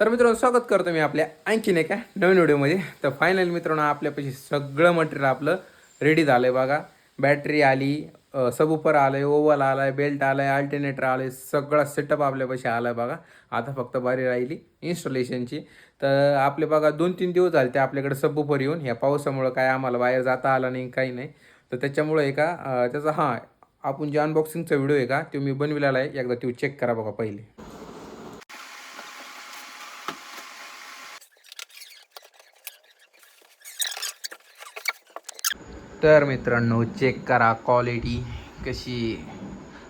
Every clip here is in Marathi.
तर मित्रांनो स्वागत करतो मी आपल्या आणखीन एका नवीन व्हिडिओमध्ये. तर फायनल मित्रांनो आपल्यापाशी सगळं मटेरियल आपलं रेडी झालं आहे बघा. बॅटरी आली सबुपर आलं आहे ओव्हल आला आहे बेल्ट आला आहे अल्टरनेटर आलं आहे सगळा सेटअप आपल्यापाशी आला आहे बघा. आता फक्त बारी राहिली इन्स्टॉलेशनची तर आपले बघा दोन तीन दिवस झाले ते आपल्याकडे सबुपर येऊन ह्या पावसामुळं काय आम्हाला बाहेर जाता आला नाही काही नाही. तर त्याच्यामुळं एका त्याचा हां आपण जे अनबॉक्सिंगचा व्हिडिओ आहे का तो मी बनविलेला आहे. एकदा तो चेक करा बघा पहिले. तर मित्रांनो चेक करा क्वालिटी कशी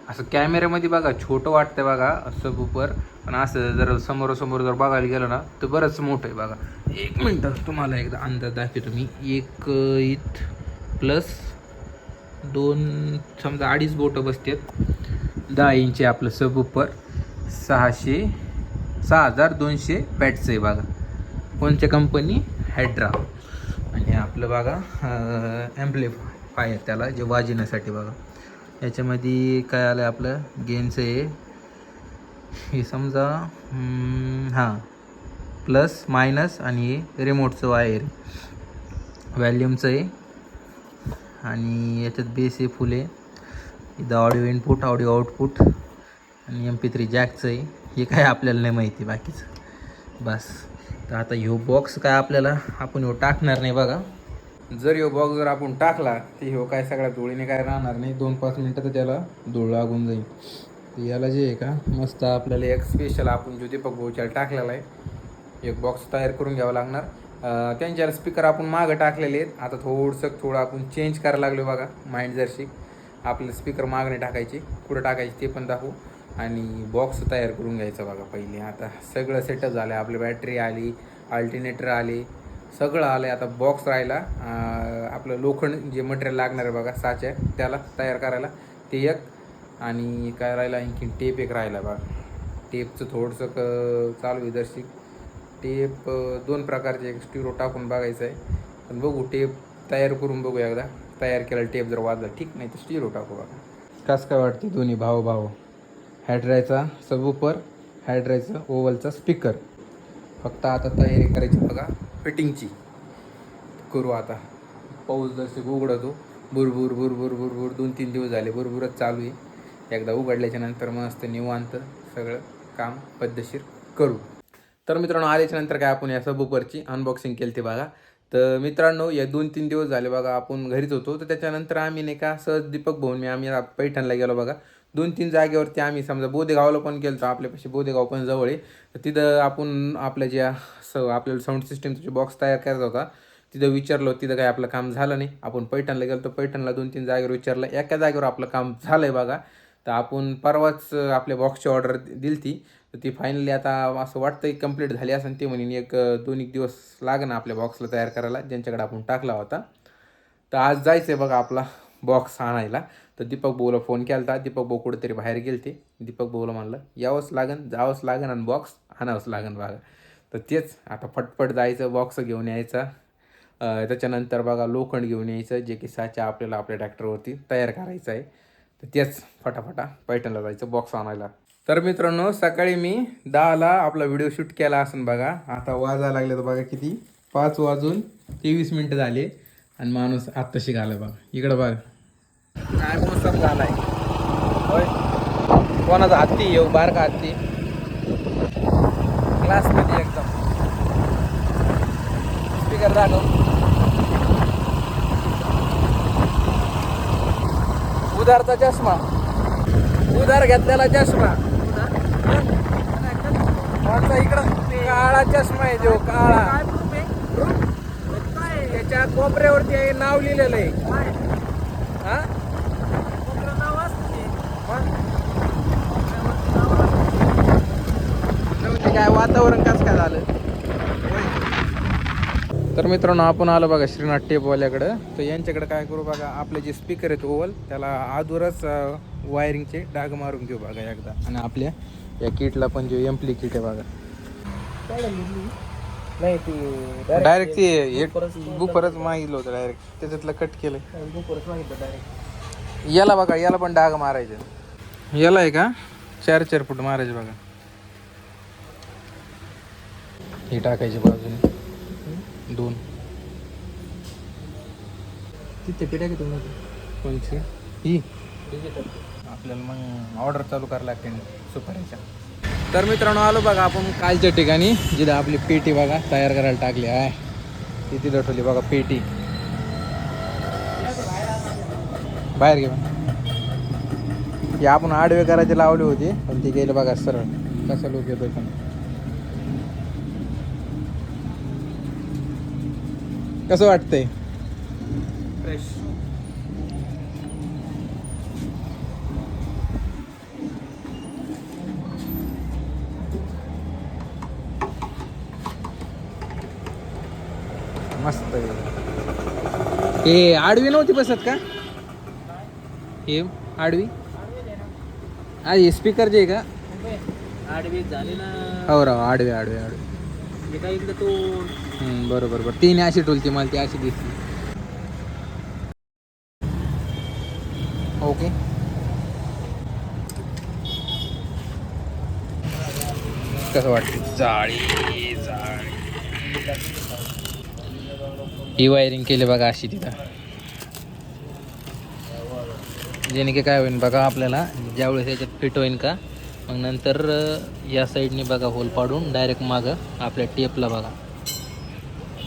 असं कॅमेऱ्यामध्ये बघा छोटं वाटतं बघा असं उपर पण असं जर समोरासमोर जर बघायला गेलं ना तर बरंच मोठं आहे बघा. एक मिनटं तुम्हाला एकदा अंदाज दाखवतो मी. एक इत प्लस दोन समजा अडीच बोटं बसतात. दहा इंची आपलं सब उपर सहाशे सहा हजार दोनशे बॅटचं आहे बघा. कोणत्या कंपनी हॅड्रा आपलं बघा ॲम्प्लिफायर त्याला जे वाजवण्यासाठी बघा. याच्यामध्ये काय आलं आहे आपलं? गेनचं आहे. हे समजा हां. प्लस मायनस आणि हे रिमोटचं वायर व्हॅल्यूमचं आहे. आणि याच्यात बेस आहे फुल आहे. इथं ऑडिओ इनपुट ऑडिओ आउटपुट आणि एम पी थ्री जॅकचं आहे. हे काय आपल्याला नाही माहिती बाकीचं. बस. तर आता ह्यो बॉक्स काय आपल्याला आपण ह्यो टाकणार नाही बघा. जर यो बॉक्स जर आपण टाकला तर ह्यो काय सगळ्या धुळीने काय राहणार नाही. दोन पाच मिनटं तर त्याला धूळ लागून जाईल. तर याला जे आहे का मस्त आपल्याला एक स्पेशल आपण जो दीपक भाऊच्याला टाकलेला आहे. एक बॉक्स तयार करून घ्यावा लागणार. त्यांच्याला स्पीकर आपण मागं टाकलेले आहेत. आता थोडंसं थोडं आपण चेंज करायला लागलो बघा माइंड जर्शी. आपलं स्पीकर मागणे टाकायचे. कुठं टाकायची ते पण दाखवू. आणि बॉक्स तयार करून घ्यायचं बघा पहिले. आता सगळं सेटअप झालं आपली बॅटरी आली अल्टरनेटर आली. सगळं आलं आहे आता बॉक्स राहिला. आपलं लोखंड जे मटेरियल लागणार आहे बघा साच्या त्याला तयार करायला. ते एक. आणि काय राहिलं आणखी टेप एक राहिला बघा. टेपचं थोडंसं क चालू आहे दर्शिक टेप दोन प्रकारचे एक स्टिरो टाकून बघायचं आहे. पण बघू टेप तयार करून बघू एकदा. तयार केला टेप जर वाजला ठीक नाही तर स्टिरो टाकू बघा. कसं काय वाटते दोन्ही भाव भाव? हॅड्रायचा सबुपर हॅड्रायचा ओवलचा स्पीकर फक्त आता तयारी करायची बघा. फिटिंगची. करू आता. पाऊस जसं उघडतो भुरभुर भुरभुर भुरभुर दोन तीन दिवस झाले भुरभुरच चालू आहे. एकदा उघडल्याच्या नंतर मस्त निवांत सगळं काम पद्धतशीर करू. तर मित्रांनो आल्याच्यानंतर काय आपण या सबुपरची अनबॉक्सिंग केली ते बघा. तर मित्रांनो या दोन तीन दिवस झाले बघा आपण घरीच होतो. तर त्याच्यानंतर आम्ही नाही का सहज दीपक भाऊन मी आम्ही पैठणला गेलो बघा. दोन तीन जागेवरती आम्ही समजा बोदेगावला पण गेलो आपल्यापाशी बोदेगाव पण जवळ आहे. तर तिथं आपण आपल्या ज्या स आपल्याला साऊंड सिस्टमचा जो बॉक्स तयार करायचा होता तिथं विचारलं तिथं काही आपलं काम झालं नाही. आपण पैठणला गेलो तर पैठणला दोन तीन जागेवर विचारलं एका जागेवर आपलं काम झालं आहे बघा. तर आपण परवाच आपल्या बॉक्सची ऑर्डर दिली ती तर ती फायनली आता असं वाटतं की कंप्लीट झाली असेल. ते म्हणून एक दोन एक दिवस लागेल आपल्या बॉक्सला तयार करायला ज्यांच्याकडे आपण टाकला होता. तर आज जायचं आहे बघा आपला बॉक्स आणायला. तर दीपक भाऊला फोन केला होता दीपक भाऊ कुठेतरी बाहेर गेलते. दीपक भाऊला म्हणलं यावंच लागन जावंच लागन आणि बॉक्स आणावंच लागन बघा. तर तेच आता फटफट जायचं बॉक्स घेऊन यायचा. त्याच्यानंतर बघा लोखंड घेऊन यायचं जे की साच्या आपल्याला आपल्या ट्रॅक्टरवरती तयार करायचं आहे. तर तेच फटाफटा पैठणला जायचं बॉक्स आणायला. तर मित्रांनो सकाळी मी दहाला आपला व्हिडिओ शूट केला असून बघा. आता वाजायला लागले तर बघा किती? पाच वाजून तेवीस मिनटं झाले. आणि माणूस आत्ताशी घाला बघा. इकडं बघा. काय मोसम झालाय. होय. कोणाचा हत्ती येऊ? बारका हत्ती. क्लासमध्ये एकदम. स्पीकर दाखव. उधारचा चष्मा. उधार घेतलेला चष्मा. इकडं. काळा चष्मा आहे जो काळा. त्याच्या कोपऱ्यावरती आहे नाव लिहिलेलं आहे. हा? म्हणजे काय वातावरण कसं काय झालं? तर मित्रांनो आपण आलो बघा श्रीनाथ टेपवाल्याकडं. तर यांच्याकडे काय करू बघा आपले जे स्पीकर आहेत ओव्हल त्याला आदूरच वायरिंगचे डाग मारून घेऊ बघा एकदा. आणि आपल्या या किटला पण जे एम्पली किट आहे बघा. नाही ती डायरेक्ट ते बुफरच मागितलं होतं डायरेक्ट त्याच्यातलं कट केलं दुपारच मागितलं डायरेक्ट याला बघा याला पण डाग मारायचे. याला आहे का? चार चार फूट मारायचे बघा. हे टाकायचे बाजूने दोन. तिथे पिढ्या घेतो मध्ये कोणची? ही. आपल्याला मग ऑर्डर चालू करायला लागते सुपारीच्या तर मित्रांनो आलो बघा आपण कालच्या ठिकाणी जिथं आपली पेटी बघा तयार करायला टाकली आहे. ती तिथं ठेवली बघा पेटी. बाहेर घे हे आपण आडवे करायचे लावले होते पण ते गेले बघा सरळ. कसं लोक येतो पण. कसं वाटतंय? फ्रेश मस्त. हे आडवी नव्हती बसत का? हे आडवी? हा हे स्पीकर जे आहे का? आडवी झाली ना. हो राव आडवे आडवे आडवे. काय इकडे तो? हम्म, बरोबर बरोबर. तिने अशी टोलती मला ती अशी दिसली. ओके. कसं वाटतं जाळी जाळी. ही वायरिंग केली बघा अशी तिथं. जेणे की काय होईल बघा आपल्याला ज्यावेळेस याच्यात फिट होईल का मग नंतर या साईडने बघा होल पाडून डायरेक्ट मागं आपल्या टेपला बघा.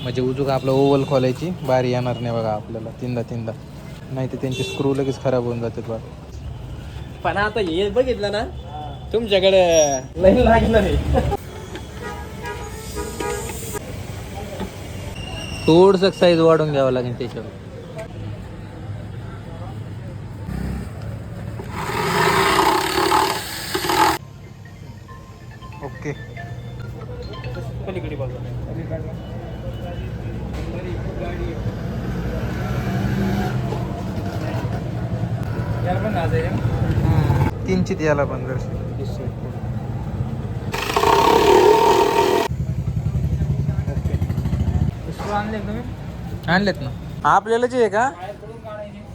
म्हणजे उजूक आपलं ओव्हल खोलायची बारी येणार नाही बघा आपल्याला तीनदा तीनदा. नाही तर त्यांचे स्क्रू लगेच खराब होऊन जातात बघा. पण आता हे बघितलं ना तुमच्याकडे लाईन लागलं नाही थोडस साईज वाढवून घ्यावं लागेल त्याच्यावर. ओके. किंचित याला पण जर आणले तुम्ही आणलेत ना. आपल्याला जे आहे का?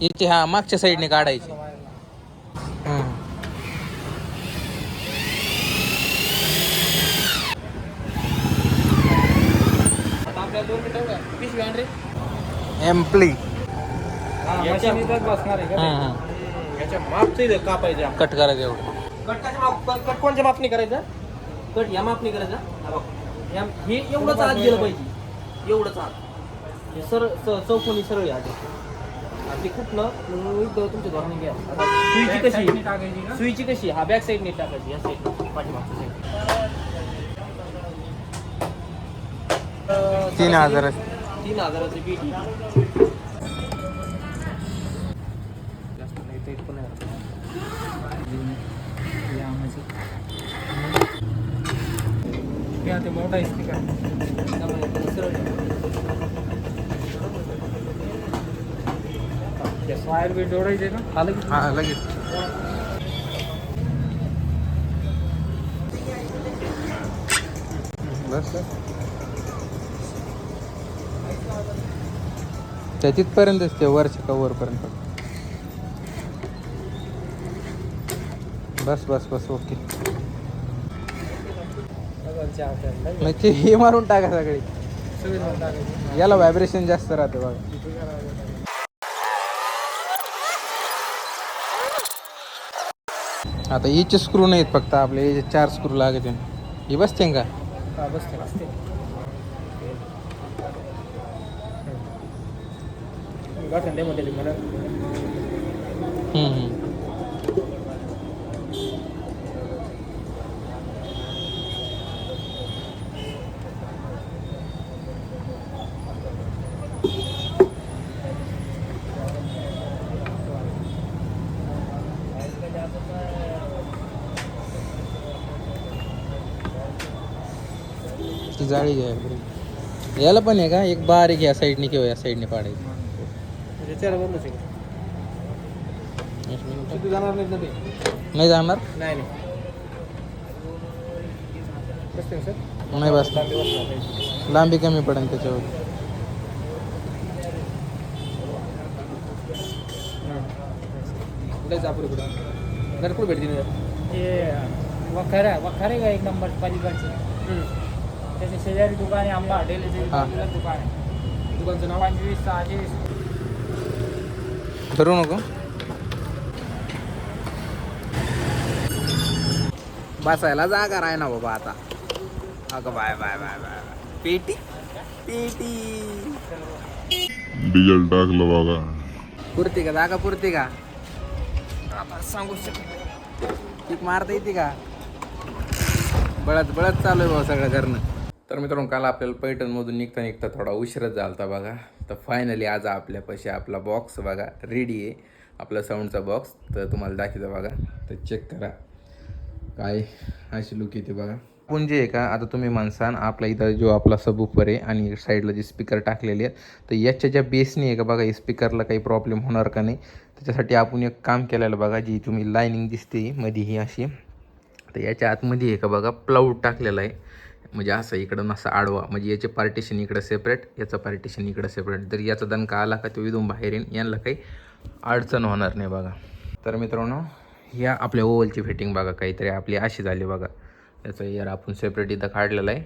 याचे हा मागच्या साईडने काढायचे. एम्प्ली. याच्या बसणार आहे हम्म, का याच्या मापचं इथं कापायचं आपण. कट करायचं एवढं. कट कशा माप कट कट कोणत्या मापनी करायचं? कट या मापनी करायचा. हा हे एवढंच आत गेलं पाहिजे. एवढंच आत हे सरळ च- चौकोनी सरळ आहे आधी. ते कुठलं? तुमच्या धोरणे घ्या. आता सुईची कशी? सुईची कशी? हा बॅक साईडने टाकायची या साईड पाठीमागच्या साईड तीन हजार तीन हजाराची पेटी जास्त नाही ते पण आहे. या. या ते मोठा स्पीकर वायर बी जोडायचे ना आलं की हा लगेच. बस त्या तिथपर्यंत असते वरच्या कवरपर्यंत बस बस बस ओके. नाही ते हे मारून टाका सगळी. याला व्हायब्रेशन जास्त राहते बघा. आता याचे स्क्रू नाहीत फक्त आपले याचे चार स्क्रू लागते हे बसते का? बसते हम्म, हम्म. ती जाळी घ्या. याला पण आहे का? एक बारीक या साईडने किंवा या साईडने पाडायची. किती जाणार नाही जाणार? नाही नाही. बस लांबी कमी पडेल त्याच्यावर. कुठे? भेटतील वखारा वखारे का एक नंबर पालिकांचे. त्याच्या शेजारी दुकान आहे आंबा हॉटेलचे हा. दुकान आहे. दुकानचं नाव पंचवीस सहाशे. धरू नको. बसायला जागा राही ना बाबा आता. अगं bye bye bye bye bye. पेटी पेटी. डिझेल टाकलं बघा. पुरते का? जागा पुरते का? आता सांगू शकतो किक मारता येते का? बळत बळत चालू आहे भाऊ सगळं करणं तर मित्रांनो काल आपल्याला पैठणमधून निघता निघता थोडा उशीरच झालता बघा. तर फायनली आज आपल्यापाशी आपला बॉक्स बघा रेडी आहे. आपला साऊंडचा बॉक्स तर तुम्हाला दाखवतो बघा. तर चेक करा. काय अशी लुक येते बघा. आपण जे आहे का आता तुम्ही माणसान आपला इथं जो आपला सबवूफर आहे आणि साईडला जे स्पीकर टाकलेले आहेत तर याच्या ज्या बेसनी आहे का बघा स्पीकरला काही प्रॉब्लेम होणार का नाही त्याच्यासाठी आपण एक काम केलेलं बघा जी तुम्ही लाईनिंग दिसते मध्ये ही अशी. तर याच्या आतमध्ये आहे का बघा प्लाऊड टाकलेला आहे. म्हणजे असं इकडं असं आडवा. म्हणजे याचे पार्टिशन इकडं सेपरेट याचं पार्टिशन इकडं सेपरेट जर याचा दणका आला का तो इथून बाहेर येईन यांना काही अडचण होणार नाही बघा. तर मित्रांनो या आपल्या ओवलची फिटिंग बघा काहीतरी आपली अशी झाली बघा. त्याचं एअर आपण सेपरेट इथं काढलेलं आहे.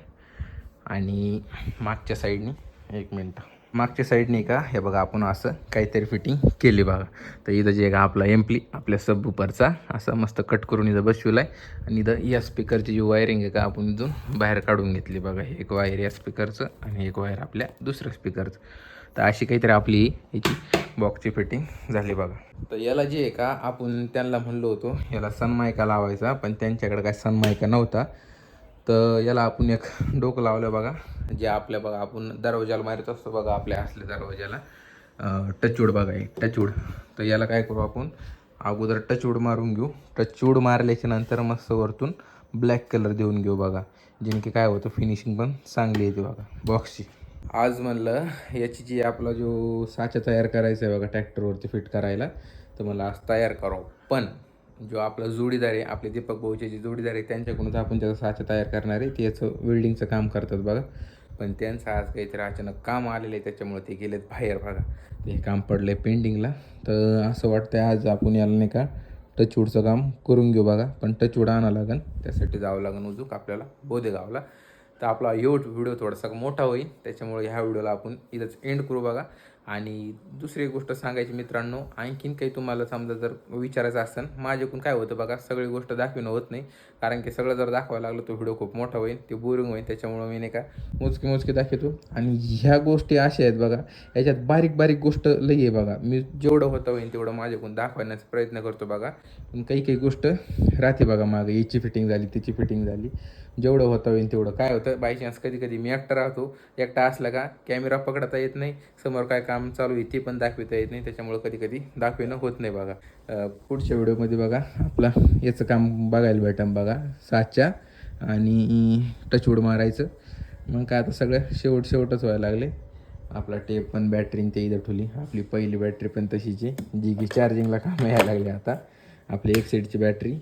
आणि मागच्या साईडनी एक मिनटं. मागच्या साईडने का हे बघा आपण असं काहीतरी फिटिंग केली बघा. तर इथं जे का आपला एम्प्ली आपल्या सब उपरचा असं मस्त कट करून इथं बसविला आहे आणि इथं या स्पीकरची जी वायरिंग आहे का आपण इथून बाहेर काढून घेतली बघा. एक वायर या स्पीकरचं आणि एक वायर आपल्या दुसऱ्या स्पीकरचं तर अशी काहीतरी आपली याची बॉक्सची फिटिंग झाली बघा. तर याला जे आहे का आपण त्यांना म्हणलो होतो याला सनमायका लावायचा पण त्यांच्याकडे काय सनमायका नव्हता. तर याला आपण एक डोकं लावलं बघा. जे आपल्या बघा आपण दरवाजाला मारत असतो बघा आपल्या असल्या दरवाजाला टचवूड बघा एक टचवूड. तर याला काय करू आपण? अगोदर टचवूड मारून घेऊ. टचवूड मारल्याच्या नंतर मस्त वरतून ब्लॅक कलर देऊन घेऊ बघा. जेणे की काय होतं फिनिशिंग पण चांगली येते बघा बॉक्सची आज म्हणलं याची जी आपला जो साचा तयार करायचा आहे बघा ट्रॅक्टरवरती फिट करायला तर मला आज तयार करावं. पण जो आपला जोडीदार आहे आपले दीपक भाऊचे जे जोडीदार आहे त्यांच्याकडूनच आपण त्याचा साचा तयार करणार आहे ते याचं वेल्डिंगचं काम करतात बघा. पण त्यांचं आज काहीतरी अचानक काम आलेलं आहे त्याच्यामुळे ते गेलेत बाहेर बघा. ते काम पडलं आहे पेंडिंगला तर असं वाटतं आज आपण याला नाही का टचवूडचं काम करून घेऊ बघा. पण टचवूड आणावं लागेल त्यासाठी जावं लागेल उजूक आपल्याला बोदेगावला तर आपला यो व्हिडिओ थोडासा मोठा होईल त्याच्यामुळे ह्या व्हिडिओला आपण इथंच एंड करू बघा. आणि दुसरी एक गोष्ट सांगायची मित्रांनो आणखीन काही तुम्हाला समजा जर विचारायचं असेल माझ्याकडून काय होतं बघा सगळी गोष्ट दाखविणं होत नाही. कारण की सगळं जर दाखवायला लागलं तो व्हिडिओ खूप मोठा होईल ते बोरिंग होईल त्याच्यामुळं मी नाही का मोजके मोजके दाखवतो. आणि ह्या गोष्टी अशा आहेत बघा याच्यात बारीक बारीक गोष्ट लई आहे बघा. मी जेवढं होतं होईल तेवढं माझ्याकडून दाखवण्याचा प्रयत्न करतो बघा. पण काही काही गोष्ट राहते बघा मागं याची फिटिंग झाली त्याची फिटिंग झाली. जेवढं होतं होईल तेवढं. काय होतं? बाय चान्स कधी कधी मी एकटा राहतो. एकटा असला का कॅमेरा पकडता येत नाही. समोर काय काम चालू आहे ते पण दाखविता येत नाही. त्याच्यामुळं कधी कधी दाखविणं होत नाही बघा. पुढच्या व्हिडिओमध्ये बघा. आपला याचं काम बघायला भेटन बघा. सातच्या आणि टचवूड मारायचं. मग काय आता सगळं शेवट शेवटच व्हायला लागले. आपला टेप पण बॅटरी ते इथं ठेवली. आपली पहिली बॅटरी पण तशीची जी की चार्जिंगला काम यायला लागली आता. आपली एक साईडची बॅटरी